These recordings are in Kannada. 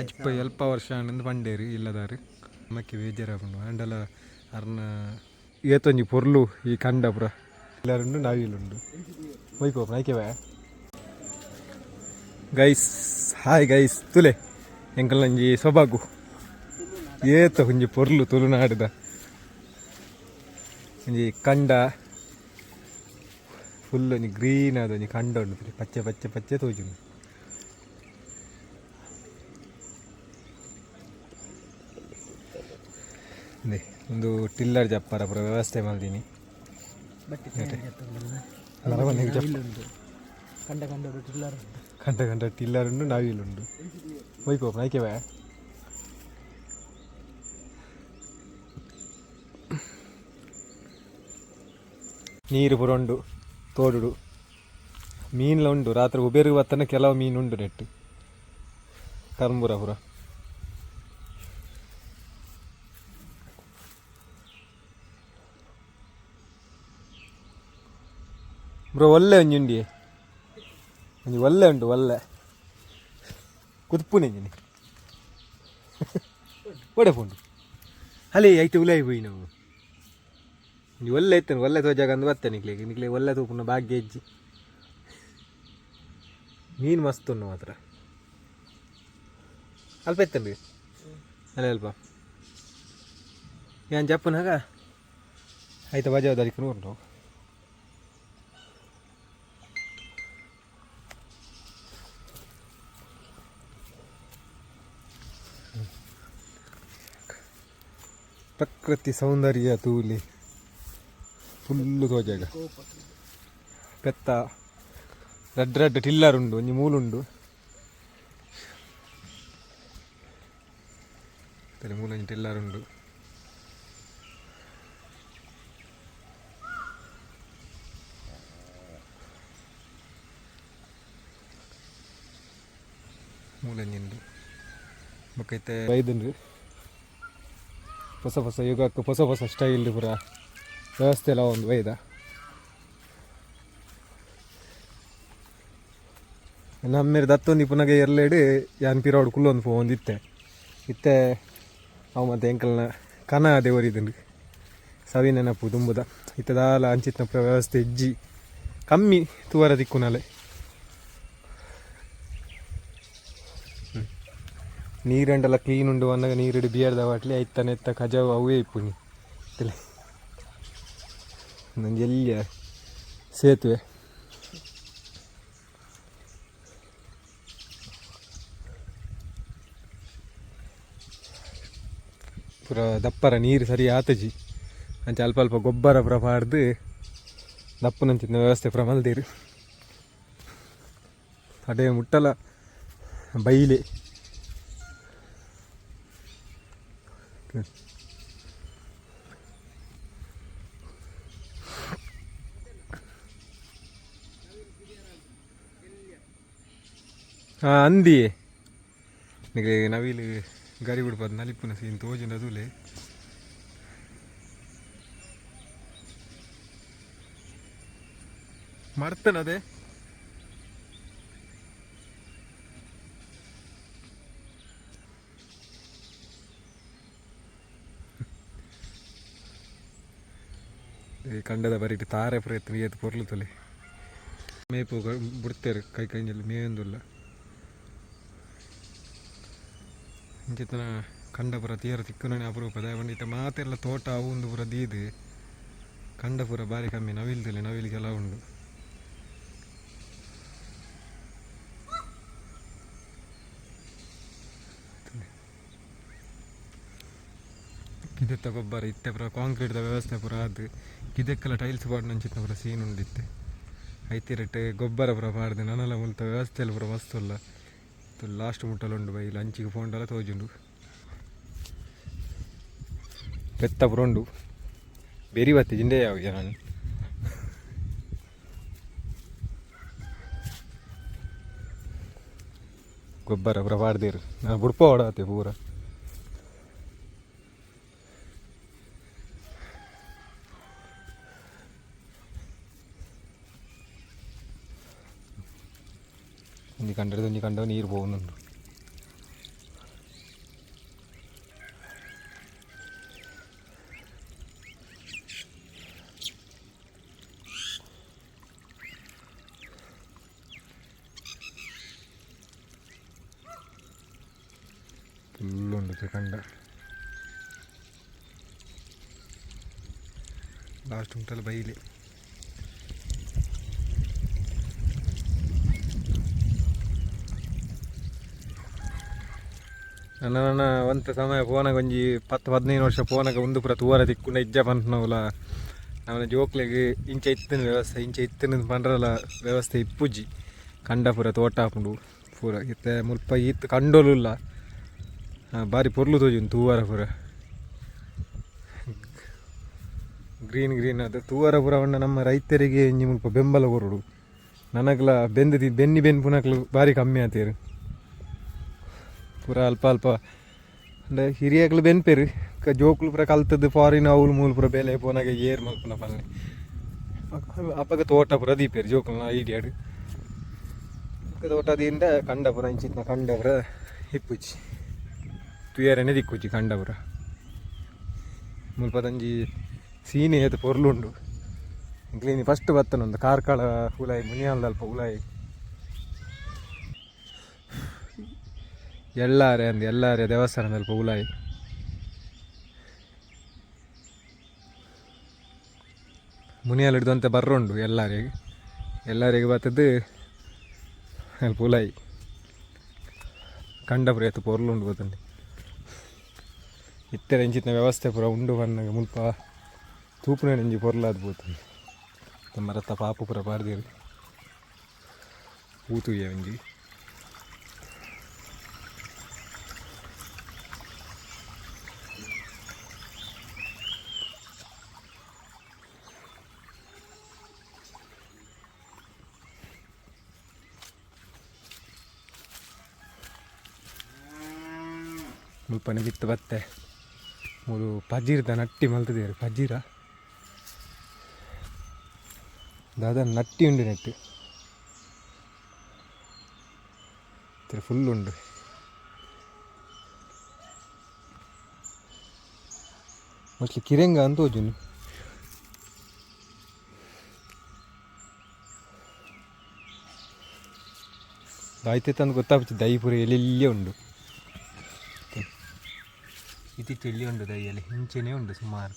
ಅಜ್ಪ ಅಲ್ಪ ವರ್ಷ ಆಂಡ್ ಪಂಡೇರಿ ಇಲ್ಲದಾರು. ನಮಕ್ಕೆ ಬೇಜಾರಾಪುಂಡು ಆಂಡಲ ಅರ್ನ ಏತೊಂಜಿ ಪೊರ್ಲು ಈ ಕಂಡ ಪುರ ನಾವಿಲ್ಲುಂಡು. ನಾವಿಲುಂಡು ಹೋಯ್ಕೋ ನಾಯ್ಕೆವ ಗೈಸ್ ಹಾಯ್ ಗೈಸ್ ತುಲೆ. ಎಂಕಲ್ ನಂಜಿ ಸೊಬಗು. ಏತ ಒಂಜಿ ಪೊರ್ಲು ತುಳುನಾಡಿದ ಒಂಜಿ ಕಂಡ. ಫುಲ್ ಒಂಜಿ ಗ್ರೀನ್ ಆದ ಒಂಜಿ ಕಂಡ ಉಂಡು ಪಚ್ಚೆ ಪಚ್ಚೆ ಪಚ್ಚೆ ತೋಜುಂಡು. ಒಂದು ಟಿಲ್ಲರ್ ಜಪ್ಪರ ಪೂರ ವ್ಯವಸ್ಥೆ ಮಾಡಿದ್ದೀನಿ ಕಂಡ ಕಂಡ ಟಿಲ್ಲರ್ ಕಂಡ ಗಂಟ ಟಿಲ್ಲರ್ ಉಂಡು ನಾವಿಲುಂಡು ಹೋಯ್ಕೋ ನಾಯ್ಕೆವ ನೀರು ಪುರ ಉಂಡು ತೋಡುಡು. ಮೀನ್ಲ ಉಂಡು ರಾತ್ರಿ ಉಬೇರಿಗೆ ಬತ್ತನ ಕೆಲವು ಮೀನು ಉಂಡು ನೆಟ್ಟು. ಕರ್ಮುರ ಪುರ. ಬ್ರೋ ಒಳ್ಳೆ ಒಂಜಿ ಉಂಡಿ ಒಂಜಿ ಒಳ್ಳೆ ಉಂಟು ಒಳ್ಳೆ ಕುದುಪುನೆ ಒಡೆ ಪುಂಡು ಅಲ್ಲಿ ಐತೆ ಉಲಾಯಿ ಹೋಯಿ ನಾವು ಒಂಜಿ ಒಳ್ಳೆ ಇತ್ತನು ಒಳ್ಳೆ ತೋಜಾಗ ಅಂದು ಬತ್ತೆ ನಿಕ್ಲೇ ನಿಕ್ಲೇ ಒಳ್ಳೆ ತೂಪುನ ಭಾಗ್ಯ ಹೆಜ್ಜಿ ಮೀನು ಮಸ್ತ್ ಉಂಡು ಮಾತ್ರ ಅಲ್ಪ ಎತ್ತನ್ರಿ ಅಲ್ಲೇ ಅಲ್ಪ ಏನ್ ಜಪ್ಪನಾಗ ಆಯ್ತಾ ಬಜಾವದಾರಿಕ ನೋಡ್ರು ಪ್ರಕೃತಿ ಸೌಂದರ್ಯ ತೂಲಿ ಫುಲ್ಲು ತೋಜಾಗ ಪೆತ್ತ ರೆಡ್ ರೆಡ್ ಟಿಲ್ಲರ್ ಉಂಡು, ಒಂಜಿ ಮೂಲುಂಡು. ಮೂಲೊಂಜಿ ಟಿಲ್ಲರ್ ಉಂಡು. ಮೂಲೊಂಜಿಂಡು ಬೊಕೈತೆ ಐದುಂಡು ಹೊಸ ಹೊಸ ಯುಗಕ್ಕೆ ಹೊಸ ಹೊಸ ಸ್ಟೈಲ್ ಪೂರ ವ್ಯವಸ್ಥೆ ಎಲ್ಲ ಒಂದು ವೈದ ನಮ್ಮೇಲೆ ದತ್ತೊಂದು ಪುನಗ ಎರಲೆಡು ಯಾನ್ ಪಿರೋಡ್ ಕುಲ್ಲೊಂದು ಪೋ ಒಂದು ಇತ್ತೆ. ಇತ್ತೆ ಅವು ಮತ್ತೆ ಎಂಕಲ್ನ ಕನ ದೇವರಿದ್ದೀನಿ ಸವಿ ನೆನಪು ತುಂಬುದ. ಇತ್ತದಾಲ ಅಂಚಿತ್ನ ಪೂರ ವ್ಯವಸ್ಥೆ ಇಜ್ಜಿ ಕಮ್ಮಿ ತೂವರ ದಿಕ್ಕುನಲೆ ನೀರಂಡೆಲ್ಲ ಕ್ಲೀನ್ ಉಂಡು ಅಂದಾಗ ನೀರಿಡು ಬಿಯರ್ದ ಬಾಟ್ಲಿ ಐತನ ಎತ್ತ ಕಜಾವು ಅವೇ ಇಪ್ಪುನಿ. ತಲೆ. ನಂಗೆ ಎಲ್ಲಿಯ ಸೇತುವೆ? ಪೂರ ದಪ್ಪರ ನೀರು ಸರಿ ಆತಜಿ. ಅಂಚೆ ಅಲ್ಪ ಅಲ್ಪ ಗೊಬ್ಬರ ಪುರ ಮಾಡ್ದು ದಪ್ಪನಂಚಿನ ವ್ಯವಸ್ಥೆ ಪೂರ ಮಲ್ದೀರಿ. ಅದೇ ಮುಟ್ಟಲ ಬೈಲೆ. ಹಾಂ ಅಂದಿ ನಿಮಗೆ ನವಿಲು ಗರಿ ಬಿಡ್ಬಾರ್ದು ನಲಿಪುನ ಸೀನ್ ತೋಜಿನ ಅದುಲೆ ಮಾಡ್ತಾನೆ ಅದೇ ಬರೀಟ್, ತಾರೆ ಪ್ರಯತ್ನ, ಏತ್ ಪೊರ್ಲು ತೊಲೆ. ಮೇಪು ಬಿಡ್ತೇರು, ಕೈ ಕೈಯಲ್ಲಿ ಮೇಯೊಂದಿಲ್ಲ ಇಂಚಿತನ ಕಂಡ ಪುರ ತೀರ ತಿಕ್ಕನೇ ಅಪರೂಪದ ದಯವಂಡಿತ ಮಾತೆಲ್ಲ ತೋಟ, ಅವು ಒಂದು ಪುರ ದೀದು. ಕಂಡ ಬಾರಿ ಕಮ್ಮಿ, ನವಿಲ್ದಲ್ಲಿ, ನವಿಲಿಗೆಲ್ಲ ಉಂಡು. ಕಿದೆತ್ತ ಗೊಬ್ಬರ ಇತ್ತೆ ಪುರ ಕಾಂಕ್ರೀಟ್ದ ವ್ಯವಸ್ಥೆ ಪೂರ, ಅದು ಕಿದೆಕ್ಕೆಲ್ಲ ಟೈಲ್ಸ್ ಪಾಡ್ನ ಅಂಚಿತ್ತ ಪುರ ಸೀನ್ ಉಂಡಿತ್ತೆ. ಐತಿರಟ್ಟೆ ಗೊಬ್ಬರ ಪೂರ ಪಾಡ್ದೆ ನನ್ನಲ್ಲ ಮುಲ್ತ ವ್ಯವಸ್ಥೆ ಎಲ್ಲ ಪುರ ಮಸ್ತು ಅಲ್ಲ ಲಾಸ್ಟ್ ಮುಟ್ಟಲು ಉಂಡು ಬೈ, ಲಂಚಿಗೆ ಫೋಂಡೆಲ್ಲ ತೋಜುಂಡು. ಪೆತ್ತ ಪುರ ಉಂಡು. ಬೇರಿ ಬತ್ತಿ ಜಿಂಡೆ ಯಾವ ನಾನು. ಗೊಬ್ಬರ ಪೂರ ಪಾಡ್ದೇರು ನಾನು ಬುಡ್ಪ ಹೊಡತ್ತೆ ಪೂರ. കണ്ടോ നീര് പോകുന്നുണ്ട്. ഫുള്ളുണ്ട് കണ്ട. ലാസ്റ്റ് മുട്ടൽ ബൈയിൽ ನನ್ನ ಒಂತ ಸಮಯ ಫೋನಾಗ ಒಂಜಿ ಪತ್ತು ಹದಿನೈದು ವರ್ಷ ಫೋನಾಗ ಒಂದು ಪುರ ತೂವರ ತಿಕ್ಕೊಂಡು ಇಜ್ಜ ಪಂತನವುಲ ಅವನ ಜೋಕ್ಲೆಗ್ ಇಂಚ ಇತ್ತಿನ ವ್ಯವಸ್ಥೆ ಇಂಚ ಇತ್ತಿನ ಪಂಡ್ರಲ ವ್ಯವಸ್ಥೆ ಇಪ್ಪುಜಿ ಕಂಡ ಪುರ ತೋಟ ಹಾಕೊಂಡು ಪೂರ ಇತ್ತೆ ಮುಲ್ಪ ಈತ್ ಕಂಡೋಲು ಇಲ್ಲ ಆ, ಬಾರಿ ಪೊರ್ಲು ತೋಜುಂಡು ತೂವರ ಪುರ. ಗ್ರೀನ್ ಗ್ರೀನ್ ಅದು ತೂವರ ಪೂರ ಉಂಡ ನಮ್ಮ ರೈತರಿಗೆ ಇಂಜಿ ಮುಲ್ಪ ಬೆಂಬಲ ಕೊರಡು ನನಗ್ಲ ಬೆಂದದಿ ಬೆನ್ನಿ ಬೆನ್ ಪುನಕ್ಲು ಬಾರಿ ಕಮ್ಮಿ ಆತೇರು. ಪೂರ ಅಲ್ಪ ಅಲ್ಪ. ಅಂದ್ರೆ ಹಿರಿಯಕ್ಲು ಬೆನ್ಪೇರು ಜೋಕ್ಲು ಪೂರ ಕಲ್ತದ್ದು ಫಾರಿನ್ ಅವ್ಲು ಮೂಲ ಪೂರ ಬೆಲೆ ಪೋನಾಗ ಏರ್ ಮಲ್ಪನ ಪಲ್ಲೆ ಅಪ್ಪಗ ತೋಟ ಪೂರ ದೀಪೇರು ಜೋಕ್ಲನ ಐಡಿಯಾಡು. ತೋಟದಿಂದ ಕಂಡ ಪೂರ ಇಂಚಿತ್ನ ಕಂಡ ಪೂರ ಹಿಪ್ಪುಜಿ ತುಯರನೆ ದಿಕ್ಕುಚಿ ಕಂಡ ಪೂರ. ಮುಲ್ಪದಂಜಿ ಸೀನಿ ಏತು ಪೊರ್ಲುಂಡು. ಕ್ಲೀನಿ ಫಸ್ಟ್ ಬತ್ತನೊಂದು ಕಾರ್ಕಳ ಹುಲಾಯಿ ಮುನಿಯಾಲ್ದಲ್ಪ ಹುಲಾಯಿ. ಎಲ್ಲಾರೆ ಅಂದ್, ಎಲ್ಲಾರೆ ದೇವಸ್ಥಾನದಲ್ಲಿ സ്വൽപ്പ ಮುನಿಯಲ್ಲಿ ಹಿಡ್ದಂತೆ ಬರ್ರುಂಡು ಎಲ್ಲರಿಗೆ. ಎಲ್ಲರಿಗೆ ಬರ್ತದ್ದು ಅಲ್ಲಿ ಪುಲಾಯಿ ಕಂಡ ಪೊರ್ಲು ಪೊರ್ಲುಂಡು ಗೊತ್ತಂಡಿ ಇತ್ತೆ ಇಂಚಿನ ವ್ಯವಸ್ಥೆ ಪೂರ ಉಂಡು ಬಂದಾಗ ಮುಲ್ಪ ತೂಪುನ ನೆಂಜಿ ಪೊರ್ಲಾದ ಬೋತಂಡಿ ತಮ್ಮ ರಥ ಪಾಪು ಪೂರ ಬಾರ್ದಿರು. ಊತು ಎಂಜಿ ಮುಲ್ಪನೆ ಬಿತ್ತು ಬತ್ತೆ. ಮೂರು ಪಜೀರ್ದ ನಟ್ಟಿ ಮಲ್ತದೇರು ಪಜೀರ ದಾದ ನಟ್ಟಿ ಉಂಡು ನೆಟ್ಟು. ಫುಲ್ ಉಂಡು. ಮೋಸ್ಟ್ಲಿ ಕಿರೆಂಗ ಅಂತ ಹೋಜುನು ಆಯ್ತೈತೆ ಅಂತ ಗೊತ್ತಾಗ್ತದೆ ದೈಪುರ ಎಲ್ಲೆಲ್ಲೇ ಉಂಡು. ಇತ್ತೀಚೆ ಎಲ್ಲಿ ಉಂಟು ದೈಯಲ್ಲಿ ಹಿಂಚೆನೇ ಉಂಟು ಸುಮಾರು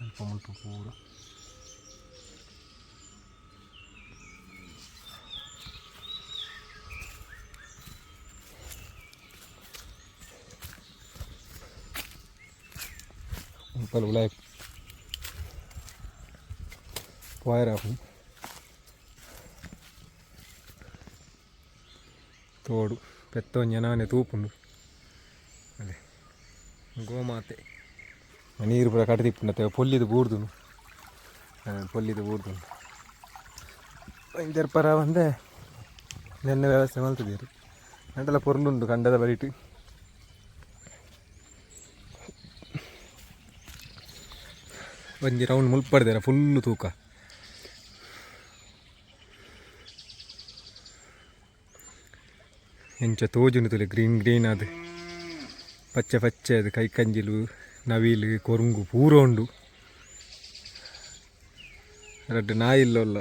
ಅಲ್ಪ ಮುಲ್ಪ ಪೂರ ಮುಪ್ಪಲು ಉಲಾಯ್ పోయరాపు తోడు పెద్ద జనాన్ని తూపుండు ಅದೇ. ಗೋಮಾತೆ. ನೀರು ಪೂರ ಕಟ್ಟಿ ತಿಪ್ಪುಂಡತ್ತೆ ಪೊಲ್ಲಿದು ಬೂರ್ದುನು ಪೊಲ್ಲಿದು ಬೂರ್ದುನು ಇದರ ಪರ ಬಂದೆ ನೆನ್ನೆ ವ್ಯವಸ್ಥೆ ಮಲ್ತಿದ್ದೀರಿ ನಂಟೆಲ್ಲ ಪೊರ್ಲುಂಡು ಕಂಡದ ಬರಿಟ್ಟು ಒಂಜಿ ರೌಂಡ್ ಮುಲ್ಪಡ್ದೇರ ಫುಲ್ಲು ತೂಕ? ಎಂಚ ತೋಜುಂಡು ತುಲೆ ಗ್ರೀನ್ ಗ್ರೀನ್ ಅದು ಪಚ್ಚೆ ಕೈ ಕೈಕಂಜಿಲು ನವಿಲು ಕೊರುಂಗು ಪೂರ ಉಂಡು ಎರಡು ನಾಯಿ ಇಲ್ಲವಲ್ಲ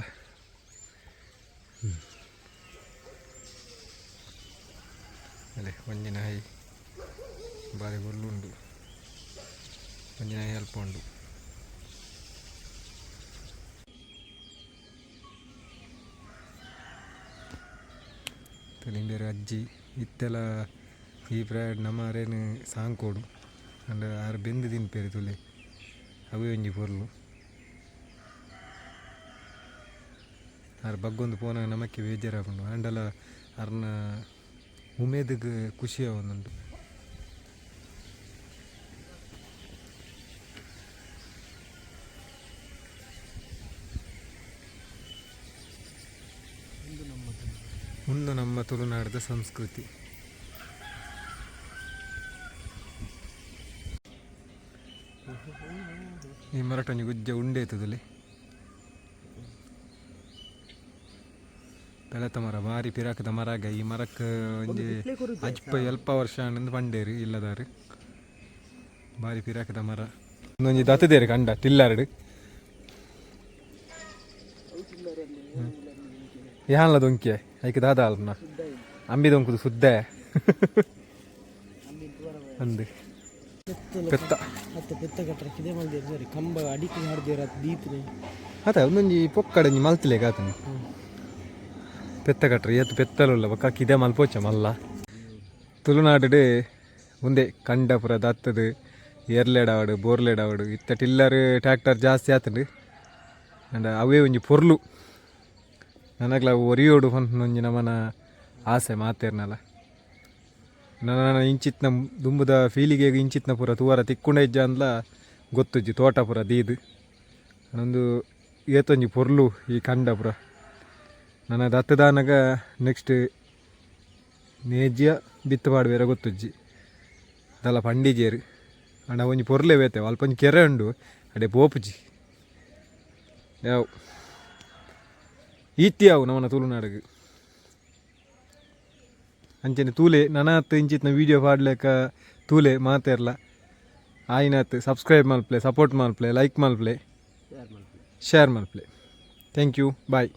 ಅದೇ ಒಂಜಿ ನಾಯಿ ಬಾರಿ ಒಳ್ಳುಂಡು ಒಂಜಿ ನಾಯಿ ಅಲ್ಪ ಉಂಡು ಅಜ್ಜಿ ಇತ್ತೆಲ್ಲ ಈ ಬ್ರ್ಯಾಡ್ ನಮ್ಮ ಅರೇನು ಸಾಂಕೋಡು ಅಂಡ್ ಆರು ಬೆಂದು ತಿನ್ಪೇರು ತುಲೆ. ಅವು ಒಂಜಿ ಪೊರ್ಲು. ಆರು ಬಗ್ಗೊಂದು ಪೋನ ನಮಕ್ಕೆ ಬೇಜಾರಾಗುಂಡು ಆಂಡಲ ಅರ್ನ ಉಮೇದಿಗೆ ಖುಷಿ ಆವೊಂದುಂಟು. ಒಂದು ನಮ್ಮ ತುಳುನಾಡದ ಸಂಸ್ಕೃತಿ. ಈ ಮರಟೊಂಜಿ ಗುಜ್ಜ ಉಂಡೆ ಇತ್ತದಲ್ಲಿ ಬೆಳೆತ ಮರ ಭಾರಿ ಪಿರಾಕದ ಮರಾಗ ಈ ಮರಕ್ಕೆ ಒಂಜಿ ಅಜ್ಪ ಅಲ್ಪ ವರ್ಷ ಅನ್ನಂದು ಪಂಡೇರಿ ಇಲ್ಲದಾರು ಭಾರಿ ಪಿರಾಕದ ಮರ. ಒಂದೊಂಜಿ ದತ್ತದೇರಿ ಕಂಡ ಟಿಲ್ಲರ್ಡ್ ಯಾನ್ಲ ದೊಂಕಿಯ ಐಕೆ ದಾದ ಅಲ್ನ ಅಂಬಿ ದೊಂಕುದು ಸುದ್ದೆ. ಅಂದು. ಪೆತ್ತ. ಮತ್ತೆ ಪೆತ್ತ ಕಟ್ಟರೆ ಕಿದೆ ಮಂದಿ ಸರಿ ಕಂಬ ಅಡಿಕೆ ಹಾಡ್ದಿರ ದೀತ್ರೆ ಅದ ಒಂದೊಂಜಿ ಪೊಕ್ಕಡ ಮಲ್ತಿಲೆ ಕಾತನು ಪೆತ್ತ ಕಟ್ರಿ ಎತ್ತು ಪೆತ್ತಲುಲ್ಲ ಬಕ್ಕ ಕಿದೆ ಮಲ್ಪೋಚ ಮಲ್ಲ. ತುಳುನಾಡು ಮುಂದೆ ಕಂಡಪುರ ದತ್ತದು ಏರ್ಲೆಡಾವಡು ಬೋರ್ಲೆಡಾವಡು ಇತ್ತ ಟಿಲ್ಲರ್ ಟ್ರ್ಯಾಕ್ಟರ್ ಜಾಸ್ತಿ ಆತಂಡು. ಅಂಡ ಅವೇ ಒಂಜಿ ಪೊರ್ಲು. ನನಗ್ಲ ಒರಿಯೋಡು ಒಂಜಿ ನಮನ ಆಸೆ ಮಾತೇರ್ನಲ್ಲ ನನ್ನ ಇಂಚಿತ್ನ ದುಂಬುದ ಫೀಲಿಗೆ ಇಂಚಿತ್ನ ಪೂರ ತೂವರ ತಿಕ್ಕುಂಡ ಇಜ್ಜ ಅಂದ್ಲ ಗೊತ್ತುಜ್ಜಿ, ತೋಟ ಪೂರ ದೀದು. ನಂದು ಏತೊಂಜಿ ಪೊರ್ಲು ಈ ಕಂಡ ಪುರ. ನನ್ನ ದತ್ತದಾನಗ ನೆಕ್ಸ್ಟ್ ನೇಜ್ಯ ಬಿತ್ತು ಬೇರೆ ಗೊತ್ತುಜ್ಜಿ. ಅದಲ್ಲ ಪಂಡಿಜೇರು. ಅಂಡ ಒಂಜಿ ಪೊರ್ಲೆ ಬೇತೆ ಅಲ್ಪೊಂಜಿ ಕೆರೆ ಉಂಡು. ಅಡೆ ಪೋಪುಜಿ ಯಾವ? ಈತಿ ಅವು ನಮ್ಮನ ತುಳುನಾಡಿಗೆ. ಅಂಚನೆ ತೂಲೆ ನನತ್ ಇಂಚಿತ್ನ ವೀಡಿಯೋ ಪಾಡ್ಲೆಕ್ಕ ತೂಲೆ ಮಾತೆರ್ಲ ಆಯ್ನತ್ತು ಸಬ್ಸ್ಕ್ರೈಬ್ ಮಲ್ಪ್ಲೆ ಸಪೋರ್ಟ್ ಮಲ್ಪ್ಲೆ ಲೈಕ್ ಮಲ್ಪ್ಲೆ ಶೇರ್ ಮಲ್ಪ್ಲೆ ಥ್ಯಾಂಕ್ ಯು ಬಾಯ್